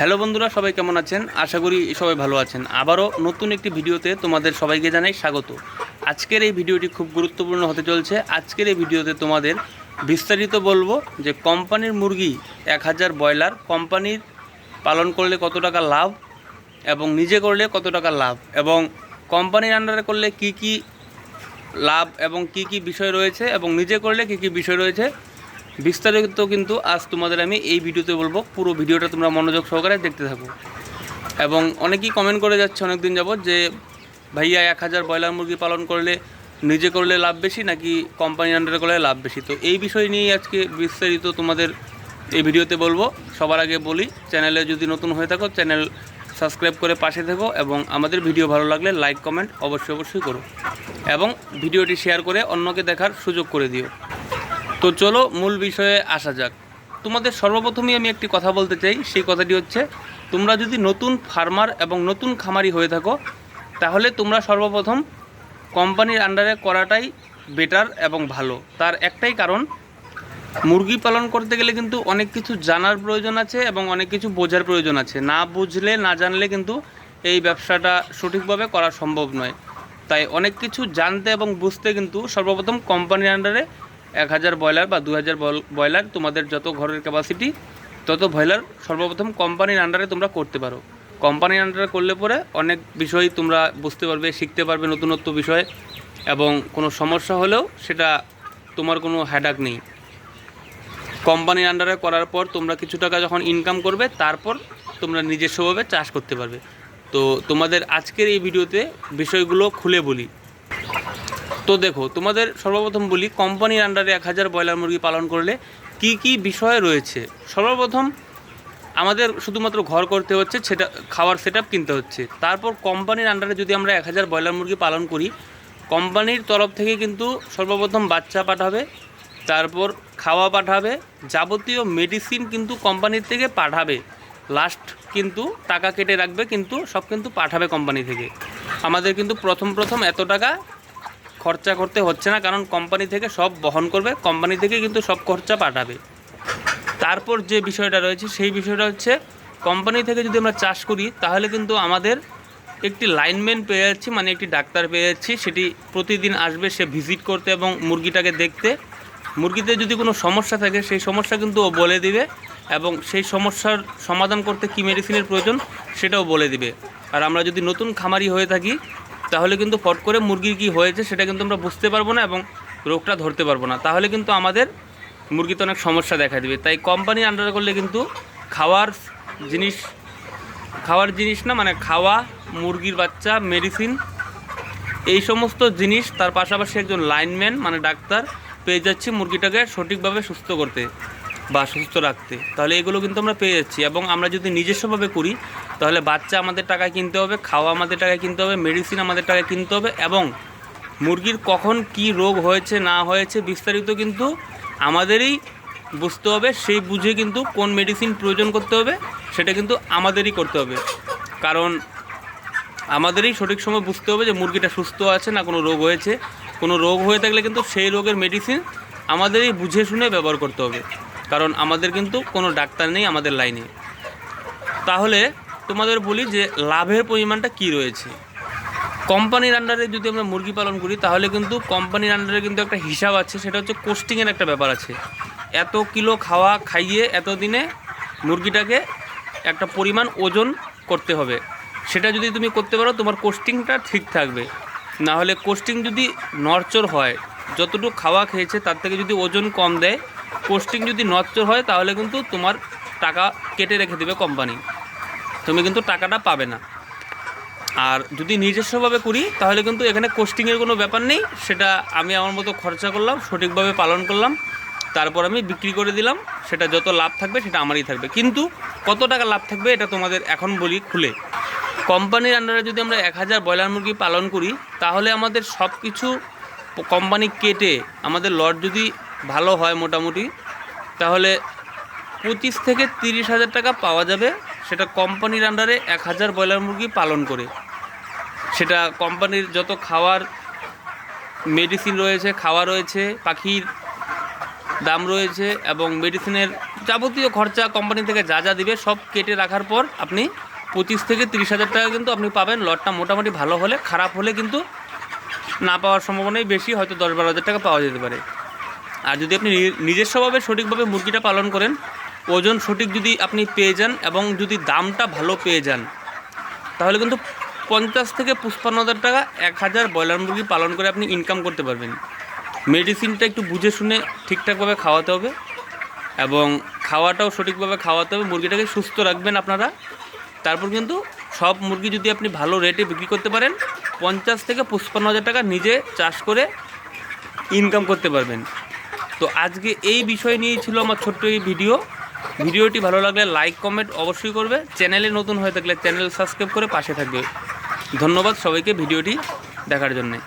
Hello বন্ধুরা, সবাই কেমন আছেন? আশা করি সবাই ভালো আছেন। আবারও নতুন একটি ভিডিওতে তোমাদের সবাইকে জানাই স্বাগত। আজকের এই ভিডিওটি খুব গুরুত্বপূর্ণ হতে চলছে। আজকের এই ভিডিওতে তোমাদের বিস্তারিত বলব যে কোম্পানির মুরগি এক হাজার ব্রয়লার কোম্পানির পালন করলে কত টাকা লাভ এবং নিজে করলে কত টাকা লাভ এবং কোম্পানির আন্ডারে করলে কি কি লাভ এবং কি কি বিষয় রয়েছে এবং নিজে করলে কি কি বিষয় রয়েছে বিস্তারিত কিন্তু আজ তোমাদের আমি এই ভিডিওতে বলব। পুরো ভিডিওটা তোমরা মনোযোগ সহকারে দেখতে থাকো। এবং অনেকেই কমেন্ট করে যাচ্ছে অনেক দিন যাবত যে, ভাইয়া, এক হাজার ব্রয়লার মুরগি পালন করলে নিজে করলে লাভ বেশি নাকি কোম্পানি আন্ডারে করলে লাভ বেশি? তো এই বিষয় নিয়েই আজকে বিস্তারিত তোমাদের এই ভিডিওতে বলব। সবার আগে বলি, চ্যানেলে যদি নতুন হয়ে থাকো, চ্যানেল সাবস্ক্রাইব করে পাশে থেকো এবং আমাদের ভিডিও ভালো লাগলে লাইক কমেন্ট অবশ্যই অবশ্যই করো। এবং ভিডিওটি শেয়ার করে অন্যকে দেখার সুযোগ করে দিও। তো চলো মূল বিষয়ে আসা যাক। তোমাদের সর্বপ্রথমই আমি একটি কথা বলতে চাই, সেই কথাটি হচ্ছে, তোমরা যদি নতুন ফার্মার এবং নতুন খামারি হয়ে থাকো, তাহলে তোমরা সর্বপ্রথম কোম্পানির আন্ডারে করাটাই বেটার এবং ভালো। তার একটাই কারণ, মুরগি পালন করতে গেলে কিন্তু অনেক কিছু জানার প্রয়োজন আছে এবং অনেক কিছু বোঝার প্রয়োজন আছে। না বুঝলে, না জানলে কিন্তু এই ব্যবসাটা সঠিকভাবে করা সম্ভব নয়। তাই অনেক কিছু জানতে এবং বুঝতে কিন্তু সর্বপ্রথম কোম্পানির আন্ডারে এক হাজার ব্রয়লার বা দু হাজার ব্রয়লার, তোমাদের যত ঘরের ক্যাপাসিটি তত ব্রয়লার সর্বপ্রথম কোম্পানির আন্ডারে তোমরা করতে পারো। কোম্পানির আন্ডারে করলে পরে অনেক বিষয় তোমরা বুঝতে পারবে, শিখতে পারবে নতুনত্ব বিষয়ে এবং কোনো সমস্যা হলেও সেটা তোমার কোনো হ্যাডাক নেই। কোম্পানির আন্ডারে করার পর তোমরা কিছু টাকা যখন ইনকাম করবে, তারপর তোমরা নিজস্বভাবে চাষ করতে পারবে। তো তোমাদের আজকের এই ভিডিওতে বিষয়গুলো খুলে বলি। তো দেখো, তোমাদের সর্বপ্রথম বলি, কোম্পানির আন্ডারে এক হাজার ব্রয়লার মুরগি পালন করলে কি কি বিষয় রয়েছে? সর্বপ্রথম আমাদের শুধুমাত্র ঘর করতে হচ্ছে, সেটা, খাওয়ার সেট কিনতে হচ্ছে। তারপর কোম্পানির আন্ডারে যদি আমরা এক হাজার ব্রয়লার মুরগি পালন করি, কোম্পানির তরফ থেকে কিন্তু সর্বপ্রথম বাচ্চা পাঠাবে, তারপর খাওয়া পাঠাবে, যাবতীয় মেডিসিন কিন্তু কোম্পানির থেকে পাঠাবে। লাস্ট কিন্তু টাকা কেটে রাখবে, কিন্তু সব কিন্তু পাঠাবে কোম্পানি থেকে। আমাদের কিন্তু প্রথম প্রথম এত টাকা খরচা করতে হচ্ছে না, কারণ কোম্পানি থেকে সব বহন করবে কোম্পানি থেকে কিন্তু সব খরচা পাঠাবে। তারপর যে বিষয়টা রয়েছে, সেই বিষয়টা হচ্ছে কোম্পানি থেকে যদি আমরা চাষ করি, তাহলে কিন্তু আমাদের একটি লাইনম্যান পেয়ে যাচ্ছি মানে একটি ডাক্তার পেয়ে যাচ্ছি, সেটি প্রতিদিন আসবে, সে ভিজিট করতে এবং মুরগিটাকে দেখতে। মুরগিতে যদি কোনো সমস্যা থাকে, সেই সমস্যা কিন্তু ও বলে দিবে এবং সেই সমস্যার সমাধান করতে কী মেডিসিনের প্রয়োজন, সেটাও বলে দিবে। আর আমরা যদি নতুন খামারি হয়ে থাকি তাহলে কিন্তু ফট করে মুরগির কী হয়েছে সেটা কিন্তু আমরা বুঝতে পারব না এবং রোগটা ধরতে পারব না। তাহলে কিন্তু আমাদের মুরগিতে অনেক সমস্যা দেখা দেবে। তাই কোম্পানি আন্ডারে করলে কিন্তু খাওয়ার জিনিস খাওয়ার জিনিস না মানে খাওয়া, মুরগির বাচ্চা মেডিসিন এই সমস্ত জিনিস, তার পাশাপাশি একজন লাইনম্যান মানে ডাক্তার, পেয়ে যাচ্ছি মুরগিটাকে সঠিকভাবে সুস্থ করতে। বা সুস্থ রাখতে। তাহলে এগুলো কিন্তু আমরা পেয়ে যাচ্ছি। এবং আমরা যদি নিজস্বভাবে করি, তাহলে বাচ্চা আমাদের টাকায় কিনতে হবে, খাওয়া আমাদের টাকায় কিনতে হবে মেডিসিন আমাদের টাকায় কিনতে হবে, এবং মুরগির কখন কি রোগ হয়েছে, না হয়েছে, বিস্তারিত কিন্তু আমাদেরই বুঝতে হবে। সেই বুঝে কিন্তু কোন মেডিসিন প্রয়োজন করতে হবে, সেটা কিন্তু আমাদেরই করতে হবে। কারণ আমাদেরই সঠিক সময় বুঝতে হবে যে মুরগিটা সুস্থ আছে না কোনো রোগ হয়েছে। কোনো রোগ হয়ে থাকলে কিন্তু সেই রোগের মেডিসিন আমাদেরই বুঝে শুনে ব্যবহার করতে হবে। কারণ আমাদের কিন্তু কোনো ডাক্তার নেই আমাদের লাইনে। তাহলে তোমাদের বলি যে লাভের পরিমাণটা কি রয়েছে? কোম্পানির আন্ডারে যদি আমরা মুরগি পালন করি, তাহলে কিন্তু কোম্পানির আন্ডারে কিন্তু একটা হিসাব আছে, সেটা হচ্ছে কোস্টিংয়ের একটা ব্যাপার আছে। এত কিলো খাওয়া খাইয়ে এত দিনে মুরগিটাকে একটা পরিমাণ ওজন করতে হবে। সেটা যদি তুমি করতে পারো, তোমার কোস্টিংটা ঠিক থাকবে। না হলে কোস্টিং যদি নরচর হয়, যতটুকু খাওয়া খেয়েছে, তার থেকে যদি ওজন কম দেয় কোস্টিং যদি নরচর হয়, তাহলে কিন্তু তোমার টাকা কেটে রেখে দেবে কোম্পানি তুমি কিন্তু টাকাটা পাবে না। আর যদি নিজস্বভাবে করি, তাহলে কিন্তু এখানে কোস্টিংয়ের কোনো ব্যাপার নেই। সেটা আমি আমার মতো খরচা করলাম, সঠিকভাবে পালন করলাম, তারপর আমি বিক্রি করে দিলাম, সেটা যত লাভ থাকবে, সেটা আমারই থাকবে। কিন্তু কত টাকা লাভ থাকবে, এটা তোমাদের এখন বলি খুলে। কোম্পানির আন্ডারে যদি আমরা এক হাজার ব্রয়লার মুরগি পালন করি, তাহলে আমাদের সব কিছু কোম্পানি কেটে, আমাদের লট যদি ভালো হয় মোটামুটি। তাহলে পঁচিশ থেকে তিরিশ হাজার টাকা পাওয়া যাবে। সেটা কোম্পানির আন্ডারে এক হাজার ব্রয়লার মুরগি পালন করে। সেটা কোম্পানির যত খাওয়ার মেডিসিন রয়েছে, খাওয়া রয়েছে, পাখির দাম রয়েছে এবং মেডিসিনের যাবতীয় খরচা কোম্পানি থেকে যা যা দিবে সব কেটে রাখার পর আপনি পঁচিশ থেকে তিরিশ হাজার টাকা কিন্তু আপনি পাবেন। লটটা মোটামুটি ভালো হলে, খারাপ হলে কিন্তু না পাওয়ার সম্ভাবনাই বেশি, হয়তো দশ বারো হাজার টাকা পাওয়া যেতে পারে। আর যদি আপনি নি- নিজস্বভাবে সঠিকভাবে মুরগিটা পালন করেন, ওজন সঠিক যদি আপনি পেয়ে যান এবং যদি দামটা ভালো পেয়ে যান, তাহলে কিন্তু পঞ্চাশ থেকে পুষ্পান্ন হাজার টাকা এক হাজার ব্রয়লার মুরগি পালন করে আপনি ইনকাম করতে পারবেন। মেডিসিনটা একটু বুঝে শুনে ঠিকঠাকভাবে খাওয়াতে হবে এবং খাওয়াটাও সঠিকভাবে খাওয়াতে হবে। মুরগিটাকে সুস্থ রাখবেন আপনারা। তারপর কিন্তু সব মুরগি যদি আপনি ভালো রেটে বিক্রি করতে পারেন, পঞ্চাশ থেকে পঁচপান্ন হাজার টাকা নিজে চাষ করে ইনকাম করতে পারবেন। তো আজকে এই বিষয় নিয়েই ছিল আমার ছোট্ট এই ভিডিও। ভিডিওটি ভালো লাগলে লাইক কমেন্ট অবশ্যই করবে। চ্যানেলে নতুন হয়ে থাকলে চ্যানেল সাবস্ক্রাইব করে পাশে থাকবে। ধন্যবাদ সবাইকে ভিডিওটি দেখার জন্যে।